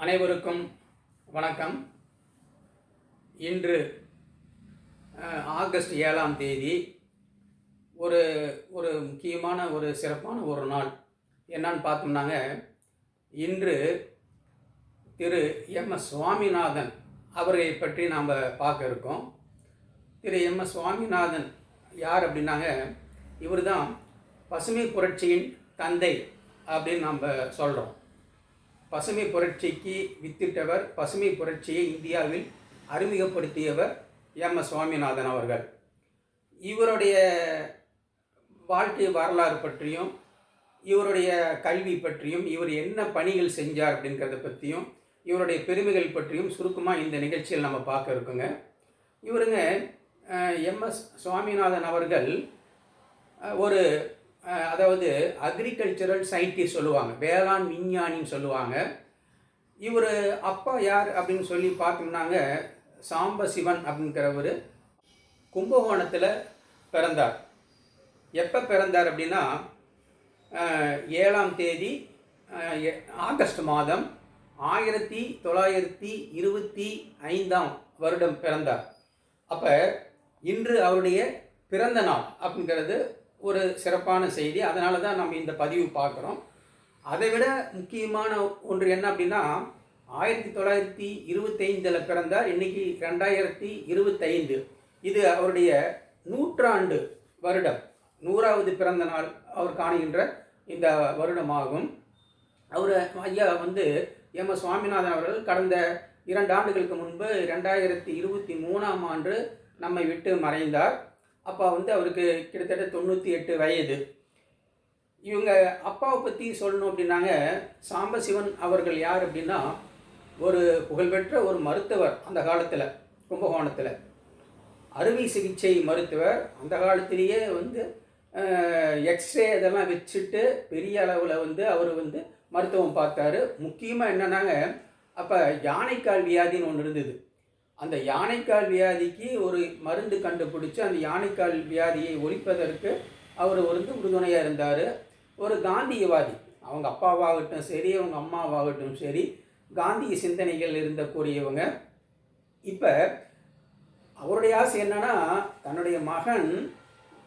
அனைவருக்கும் வணக்கம். இன்று ஆகஸ்ட் ஏழாம் தேதி ஒரு ஒரு முக்கியமான ஒரு சிறப்பான ஒரு நாள். என்னன்னு பார்த்தோம்னாங்க இன்று திரு எம். எஸ். சுவாமிநாதன் அவரை பற்றி நாம் பார்க்க இருக்கோம். திரு எம். எஸ். சுவாமிநாதன் யார் அப்படின்னாங்க இவர் தான் பசுமை புரட்சியின் தந்தை அப்படின்னு நம்ம சொல்கிறோம் பசுமை புரட்சிக்கு வித்திட்டவர் பசுமை புரட்சியை இந்தியாவில் அறிமுகப்படுத்தியவர் எம். எஸ். சுவாமிநாதன் அவர்கள். இவருடைய வாழ்க்கை வரலாறு பற்றியும் இவருடைய கல்வி பற்றியும் இவர் என்ன பணிகள் செஞ்சார் அப்படிங்கிறத பற்றியும் இவருடைய பெருமைகள் பற்றியும் சுருக்கமாக இந்த நிகழ்ச்சியில் நம்ம பார்க்க இருக்கோங்க. இவருங்க எம்எஸ் சுவாமிநாதன் அவர்கள் ஒரு அதாவது அக்ரிகல்ச்சரல் சயின்டிஸ்ட் சொல்லுவாங்க. வேளாண் விஞ்ஞானின்னு சொல்லுவாங்க. இவர் அப்பா யார் அப்படின்னு சொல்லி பார்த்தோம்னாங்க சாம்ப சிவன் அப்படிங்கிறவர் கும்பகோணத்தில் பிறந்தார். எப்போ பிறந்தார் அப்படின்னா ஏழாம் தேதி ஆகஸ்ட் மாதம் ஆயிரத்தி தொள்ளாயிரத்தி இருபத்தி ஐந்தாம் வருடம் பிறந்தார். அப்போ இன்று அவருடைய பிறந்த நாள் அப்படிங்கிறது ஒரு சிறப்பான செய்தி. அதனால தான் நம்ம இந்த பதிவு பார்க்குறோம். அதை விட முக்கியமான ஒன்று என்ன அப்படின்னா ஆயிரத்தி தொள்ளாயிரத்தி இருபத்தைந்தில் பிறந்தார். இன்னைக்கு ரெண்டாயிரத்தி இருபத்தைந்து. இது அவருடைய நூற்றாண்டு வருடம். நூறாவது பிறந்த நாள் அவர் காணுகின்ற இந்த வருடமாகும். அவர் ஐயா வந்து எம். எஸ். சுவாமிநாதன் அவர்கள் கடந்த இரண்டு ஆண்டுகளுக்கு முன்பு ரெண்டாயிரத்தி இருபத்தி மூணாம் ஆண்டு நம்மை விட்டு மறைந்தார். அப்பா வந்து அவருக்கு கிட்டத்தட்ட தொண்ணூற்றி எட்டு வயது. இவங்க அப்பாவை பற்றி சொல்லணும் அப்படின்னாங்க. சாம்பசிவன் அவர்கள் யார் அப்படின்னா ஒரு புகழ்பெற்ற ஒரு மருத்துவர் அந்த காலத்தில் கும்பகோணத்தில். அறுவை சிகிச்சை மருத்துவர் அந்த காலத்திலேயே வந்து எக்ஸ்ரே இதெல்லாம் வச்சுட்டு பெரிய அளவில் வந்து அவர் வந்து மருத்துவம் பார்த்தாரு. முக்கியமாக என்னன்னாங்க அப்போ யானைக்கால் வியாதின்னு ஒன்று இருந்தது. அந்த யானைக்கால் வியாதிக்கு ஒரு மருந்து கண்டுபிடிச்சு அந்த யானைக்கால் வியாதியை ஒழிப்பதற்கு அவர் வந்து உறுதுணையாக இருந்தார். ஒரு காந்தியவாதி. அவங்க அப்பாவாகட்டும் சரி அவங்க அம்மாவாகட்டும் சரி காந்திய சிந்தனைகள் இருந்த கூடியவங்க இப்போ அவருடைய ஆசை என்னன்னா தன்னுடைய மகன்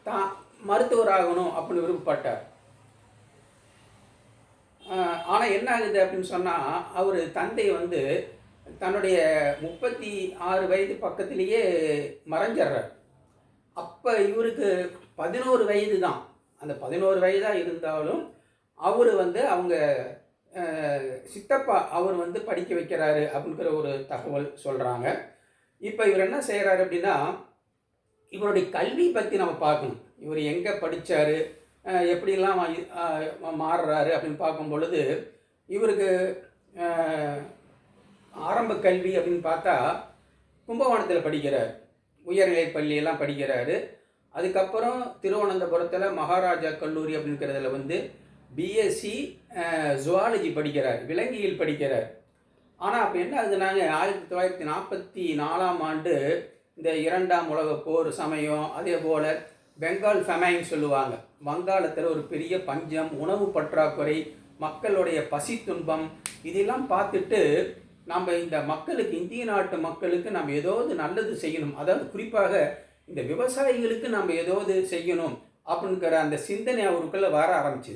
தான் மருத்துவராகணும் அப்படின்னு விருப்பப்பட்டார். ஆனால் என்ன ஆகுது அப்படின்னு சொன்னால் அவர் தந்தை வந்து தன்னுடைய முப்பத்தி ஆறு வயது பக்கத்திலேயே மறைஞ்சர்றார் அப்போ இவருக்கு பதினோரு வயது தான். அந்த பதினோரு வயதாக இருந்தாலும் அவர் வந்து அவங்க சித்தப்பா அவர் வந்து படிக்க வைக்கிறாரு அப்படிங்கிற ஒரு தகவல் சொல்கிறாங்க இப்போ இவர் என்ன செய்கிறாரு அப்படின்னா இவருடைய கல்வி பற்றி நம்ம பார்க்கணும். இவர் எங்கே படித்தார் எப்படிலாம் மாறுறாரு அப்படின்னு பார்க்கும் பொழுது இவருக்கு ஆரம்ப கல்வி அப்படின்னு பார்த்தா கும்பகோணத்தில் படிக்கிறார். உயர்நிலை பள்ளியெல்லாம் படிக்கிறாரு. அதுக்கப்புறம் திருவனந்தபுரத்தில் மகாராஜா கல்லூரி அப்படிங்கிறதுல வந்து பிஎஸ்சி ஜுவாலஜி படிக்கிறார். விலங்கியல் படிக்கிறார். ஆனால் அப்போ என்ன ஆகுதுனாங்க? ஆயிரத்தி தொள்ளாயிரத்தி நாற்பத்தி நாலாம் ஆண்டு இந்த இரண்டாம் உலக போர் சமயம் அதே போல் பெங்கால் ஃபெமைன் சொல்லுவாங்க. வங்காளத்தில் ஒரு பெரிய பஞ்சம் உணவு பற்றாக்குறை மக்களுடைய பசி துன்பம் இதெல்லாம் பார்த்துட்டு நம்ம இந்த மக்களுக்கு இந்திய நாட்டு மக்களுக்கு நம்ம ஏதாவது நல்லது செய்யணும். அதாவது குறிப்பாக இந்த விவசாயிகளுக்கு நம்ம ஏதாவது செய்யணும் அப்படிங்கிற அந்த சிந்தனை அவருக்குள்ளே வர ஆரம்பிச்சு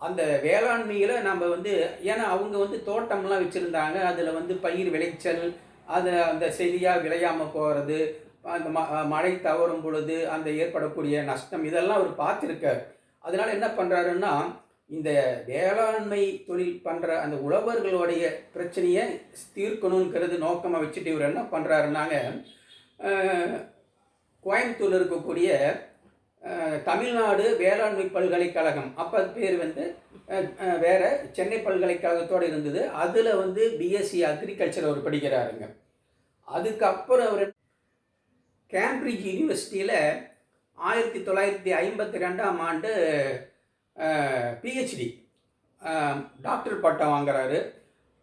அந்த வேளாண்மையில் நம்ம வந்து ஏன்னா அவங்க வந்து தோட்டம்லாம் வச்சுருந்தாங்க. அதில் வந்து பயிர் விளைச்சல் அதை அந்த சரியாக விளையாமல் போகிறது அந்த ம மழை தவறும் பொழுது அந்த ஏற்படக்கூடிய நஷ்டம் இதெல்லாம் அவர் பார்த்துருக்கார். அதனால் என்ன பண்ணுறாருன்னா இந்த வேளாண்மை தொழில் பண்ணுற அந்த உழவர்களுடைய பிரச்சனையை தீர்க்கணுங்கிறது நோக்கமாக வச்சுட்டு இவர் என்ன பண்ணுறாருன்னாங்க கோயம்புத்தூரில் இருக்கக்கூடிய தமிழ்நாடு வேளாண்மை பல்கலைக்கழகம். அப்போ பேர் வந்து வேறு சென்னை பல்கலைக்கழகத்தோடு இருந்தது. அதில் வந்து பிஎஸ்சி அக்ரிகல்ச்சர் அவர் படிக்கிறாருங்க. அதுக்கப்புறம் அவர் கேம்பிரிட்ஜ் யூனிவர்சிட்டியில் ஆயிரத்தி தொள்ளாயிரத்தி ஐம்பத்தி ரெண்டாம் ஆண்டு பிஹெச்டி டாக்டர் பட்டம் வாங்குறாரு.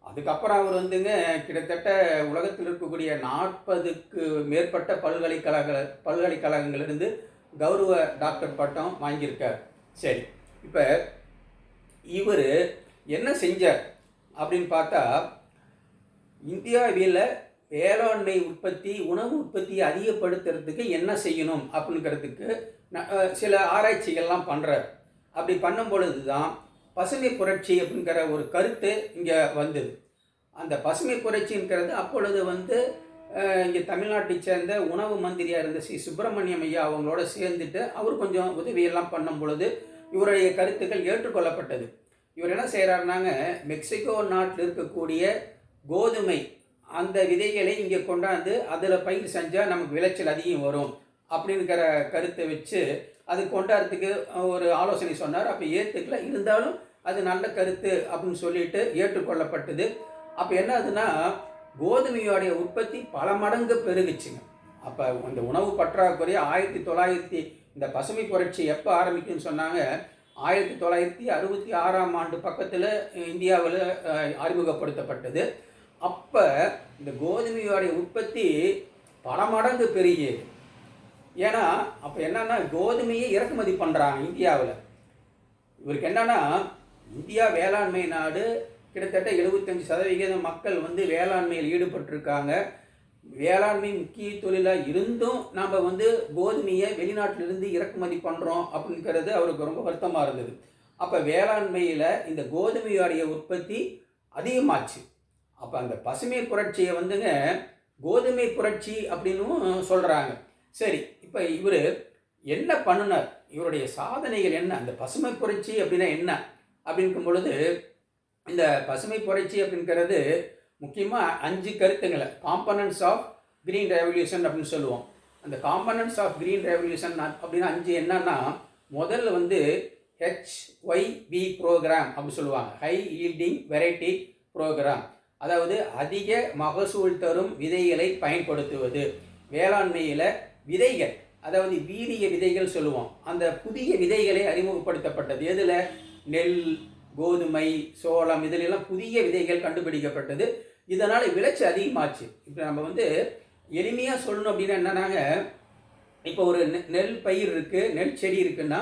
அதுக்கப்புறம் அவர் வந்துங்க கிட்டத்தட்ட உலகத்தில் இருக்கக்கூடிய நாற்பதுக்கு மேற்பட்ட பல்கலைக்கழக பல்கலைக்கழகங்களிலிருந்து கௌரவ டாக்டர் பட்டம் வாங்கியிருக்கார். சரி இப்போ இவர் என்ன செஞ்சார் அப்படின்னு பார்த்தா இந்தியாவில் வேளாண்மை உற்பத்தி உணவு உற்பத்தியை அதிகப்படுத்துறதுக்கு என்ன செய்யணும் அப்படிங்கிறதுக்கு சில ஆராய்ச்சிகள்லாம் பண்ணுறார் அப்படி பண்ணும் பொழுது தான் பசுமை புரட்சி அப்படிங்கிற ஒரு கருத்து இங்கே வந்தது. அந்த பசுமை புரட்சிங்கிறது அப்பொழுது வந்து இங்கே தமிழ்நாட்டை சேர்ந்த உணவு மந்திரியாக இருந்த ஸ்ரீ சுப்பிரமணியம் ஐயா அவங்களோட சேர்ந்துட்டு அவர் கொஞ்சம் உதவியெல்லாம் பண்ணும் பொழுது இவருடைய கருத்துக்கள் ஏற்றுக்கொள்ளப்பட்டது. இவர் என்ன செய்கிறாருனாங்க மெக்சிகோ நாட்டில் இருக்கக்கூடிய கோதுமை அந்த விதைகளை இங்கே கொண்டாந்து அதில் பயிர் செஞ்சால் நமக்கு விளைச்சல் அதிகம் வரும் அப்படிங்கிற கருத்தை வச்சு அது கொண்டாடுறதுக்கு ஒரு ஆலோசனை சொன்னார். அப்போ ஏற்றுக்கல இருந்தாலும் அது நல்ல கருத்து அப்படின்னு சொல்லிட்டு ஏற்றுக்கொள்ளப்பட்டது. அப்போ என்ன ஆகுதுன்னா கோதுமையோடைய உற்பத்தி பல மடங்கு பெருகுச்சுங்க. அப்போ அந்த உணவு பற்றாக்குறை ஆயிரத்தி தொள்ளாயிரத்தி இந்த பசுமை புரட்சி எப்போ ஆரம்பிக்குன்னு சொன்னாங்க ஆயிரத்தி தொள்ளாயிரத்தி அறுபத்தி ஆறாம் ஆண்டு பக்கத்தில் இந்தியாவில் அறிமுகப்படுத்தப்பட்டது. அப்போ இந்த கோதுமையோடைய உற்பத்தி பல மடங்கு பெருகியது. ஏன்னா அப்போ என்னன்னா கோதுமையை இறக்குமதி பண்ணுறாங்க இந்தியாவில். இவருக்கு என்னன்னா இந்தியா வேளாண்மை நாடு கிட்டத்தட்ட எழுபத்தஞ்சு சதவிகிதம் மக்கள் வந்து வேளாண்மையில் ஈடுபட்டிருக்காங்க. வேளாண்மை முக்கிய தொழிலாக இருந்தும் நாம் வந்து கோதுமையை வெளிநாட்டிலிருந்து இறக்குமதி பண்ணுறோம் அப்படிங்கிறது அவருக்கு ரொம்ப வருத்தமாக இருந்தது. அப்போ வேளாண்மையில் இந்த கோதுமையோடைய உற்பத்தி அதிகமாச்சு. அப்போ அந்த பசுமை புரட்சியை வந்துங்க கோதுமை புரட்சி அப்படின்னும் சொல்கிறாங்க சரி இப்போ இவர் என்ன பண்ணுனார்? இவருடைய சாதனைகள் என்ன? அந்த பசுமை புரட்சி அப்படின்னா என்ன? அப்படிங்கும் பொழுது இந்த பசுமை புரட்சி அப்படிங்கிறது முக்கியமாக அஞ்சு கருத்துங்களை காம்பனன்ட்ஸ் ஆஃப் கிரீன் ரெவல்யூஷன் அப்படின்னு சொல்லுவோம். அந்த காம்பனன்ட்ஸ் ஆஃப் கிரீன் ரெவல்யூஷன் அப்படின்னா அஞ்சு என்னன்னா முதல்ல வந்து ஹெச்ஒய்பி ப்ரோக்ராம் அப்படின்னு சொல்லுவாங்க. ஹை ஈல்டிங் வெரைட்டி ப்ரோக்ராம் அதாவது அதிக மகசூல் தரும் விதைகளை பயன்படுத்துவது. வேளாண்மையில் விதைகள். அதாவது வீரிய விதைகள் சொல்லுவோம். அந்த புதிய விதைகளை அறிமுகப்படுத்தப்பட்டது. எதில்? நெல் கோதுமை சோளம் இதிலெல்லாம் புதிய விதைகள் கண்டுபிடிக்கப்பட்டது. இதனால் விளைச்சல் அதிகமாச்சு. இப்போ நம்ம வந்து எளிமையாக சொல்லணும் அப்படின்னா என்னன்னாங்க இப்போ ஒரு நெல் பயிர் இருக்குது நெல் செடி இருக்குன்னா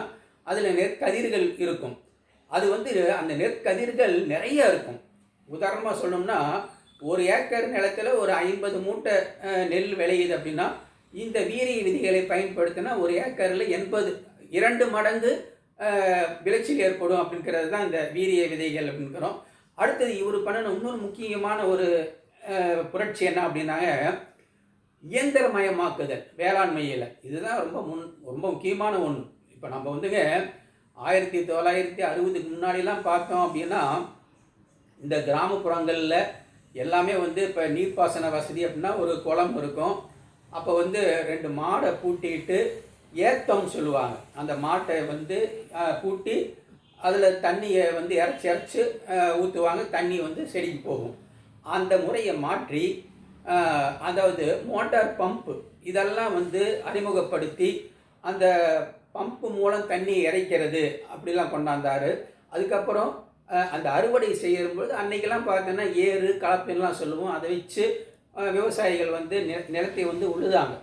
அதில் நெற்கதிர்கள் இருக்கும். அது வந்து அந்த நெற்கதிர்கள் நிறைய இருக்கும். உதாரணமாக சொல்லணும்னா ஒரு ஏக்கர் நிலத்தில் ஒரு ஐம்பது மூட்டை நெல் விளையுது அப்படின்னா இந்த வீரிய விதிகளை பயன்படுத்தினா ஒரு ஏக்கரில் எண்பது இரண்டு மடங்கு விளைச்சல் ஏற்படும் அப்படிங்கிறது தான் இந்த வீரிய விதைகள் அப்படிங்கிறோம். அடுத்தது இவர் பண்ணின இன்னொரு முக்கியமான ஒரு புரட்சி என்ன அப்படின்னாங்க இயந்திரமயமாக்குதல் வேளாண்மையில். இதுதான் ரொம்ப முன் ரொம்ப முக்கியமான ஒன்று இப்போ நம்ம வந்துங்க ஆயிரத்தி தொள்ளாயிரத்தி அறுபதுக்கு முன்னாடிலாம் பார்த்தோம் அப்படின்னா இந்த கிராமப்புறங்களில் எல்லாமே வந்து இப்போ நீர்ப்பாசன வசதி அப்படின்னா ஒரு குளம் இருக்கும். அப்போ வந்து ரெண்டு மாடை பூட்டிட்டு ஏத்தம் சொல்லுவாங்க. அந்த மாட்டை வந்து பூட்டி அதில் தண்ணியை வந்து இறச்சி இறச்சி ஊற்றுவாங்க தண்ணி வந்து செடிக்கு போகும். அந்த முறையை மாற்றி அதாவது மோட்டார் பம்பு இதெல்லாம் வந்து அறிமுகப்படுத்தி அந்த பம்பு மூலம் தண்ணி இறைக்கிறது அப்படிலாம் கொண்டாந்தார். அதுக்கப்புறம் அந்த அறுவடை செய்யும்போது அன்னைக்கெல்லாம் பார்த்தோன்னா ஏறு கலப்பின்லாம் சொல்லுவோம். அதை வச்சு விவசாயிகள் வந்து நி- நிலத்தை வந்து உழுதாங்க.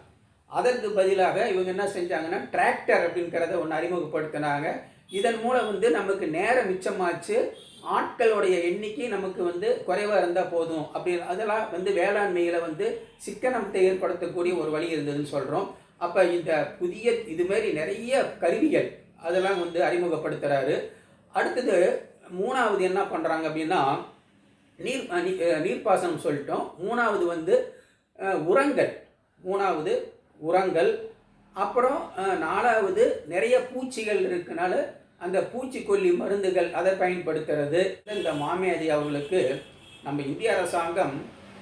அதற்கு பதிலாக இவங்க என்ன செஞ்சாங்கன்னா டிராக்டர் அப்படிங்கிறத ஒன்று அறிமுகப்படுத்தினாங்க. இதன் மூலம் வந்து நமக்கு நேரம் மிச்சமாச்சு. ஆட்களுடைய எண்ணிக்கை நமக்கு வந்து குறைவாக இருந்தால் போதும். அப்படி அதெல்லாம் வந்து வேளாண்மையில் வந்து சிக்கனத்தை ஏற்படுத்தக்கூடிய ஒரு வழி இருந்ததுன்னு சொல்கிறோம் அப்போ இந்த புதிய இதுமாரி நிறைய கருவிகள் அதெல்லாம் வந்து அறிமுகப்படுத்துகிறாரு அடுத்தது மூணாவது என்ன பண்ணுறாங்க அப்படின்னா நீர் நீ- நீர்ப்பாசனம் சொல்லிட்டோம். மூணாவது வந்து உரங்கள். மூணாவது உரங்கள். அப்புறம் நாலாவது நிறைய பூச்சிகள் இருக்கனால அந்த பூச்சிக்கொல்லி மருந்துகள் அதை பயன்படுத்துறது. இந்த மாமேதி அவர்களுக்கு நம்ம இந்திய அரசாங்கம்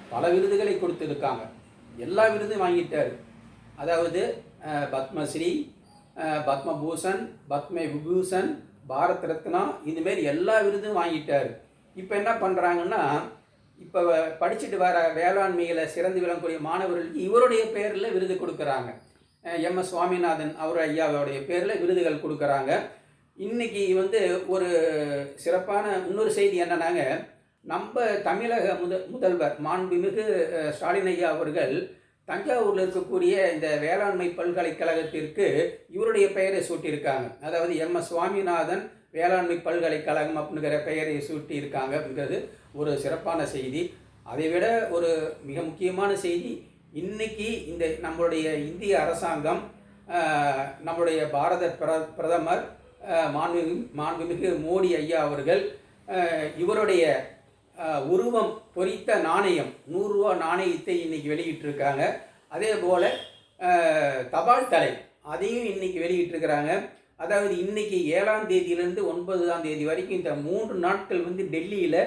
பல விருதுகளை கொடுத்துருக்காங்க. எல்லா விருதும் வாங்கிட்டார். அதாவது பத்மஸ்ரீ பத்மபூஷன் பத்ம விபூஷன் பாரத் ரத்னா இதுமாரி எல்லா விருதும் வாங்கிட்டார். இப்போ என்ன பண்ணுறாங்கன்னா இப்போ படிச்சுட்டு வர வேளாண்மையில் சிறந்து விளங்கக்கூடிய மாணவர்களுக்கு இவருடைய பேரில் விருது கொடுக்குறாங்க. எம் எஸ் சுவாமிநாதன் அவர் ஐயாவுடைய பேரில் விருதுகள் கொடுக்குறாங்க. இன்றைக்கி வந்து ஒரு சிறப்பான இன்னொரு செய்தி என்னன்னாங்க நம்ம தமிழக முத முதல்வர் மாண்புமிகு ஸ்டாலின் ஐயா அவர்கள் தஞ்சாவூரில் இருக்கக்கூடிய இந்த வேளாண்மை பல்கலைக்கழகத்திற்கு இவருடைய பெயரை சூட்டியிருக்காங்க. அதாவது எம் எஸ் சுவாமிநாதன் வேளாண்மை பல்கலைக்கழகம் அப்படிங்கிற பெயரை சூட்டியிருக்காங்க அப்படிங்கிறது ஒரு சிறப்பான செய்தி. அதை விட ஒரு மிக முக்கியமான செய்தி இன்னைக்கு இந்த நம்மளுடைய இந்திய அரசாங்கம் நம்முடைய பாரத பிர பிரதமர் ஆஹ், மாண்புமிகு மாண்புமிகு மோடி ஐயா அவர்கள் இவருடைய உருவம் பொறித்த நாணயம் நூறுரூவா நாணயத்தை இன்றைக்கி வெளியிட்டிருக்காங்க. அதே போல் தபால் தலை அதையும் இன்னைக்கு வெளியிட்டிருக்கிறாங்க. அதாவது இன்னைக்கு ஏழாம் தேதியிலிருந்து ஒன்பதாம் தேதி வரைக்கும் இந்த மூன்று நாட்கள் வந்து டெல்லியில்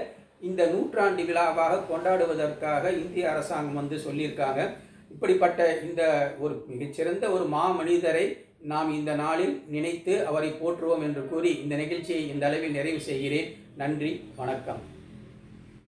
இந்த நூற்றாண்டு விழாவாக கொண்டாடுவதற்காக இந்திய அரசாங்கம் வந்து சொல்லியிருக்காங்க. இப்படிப்பட்ட இந்த ஒரு மிகச்சிறந்த ஒரு மாமனிதரை நாம் இந்த நாளில் நினைத்து அவரை போற்றுவோம் என்று கூறி இந்த நிகழ்ச்சியை இந்த அளவில் நிறைவு செய்கிறேன். நன்றி வணக்கம்.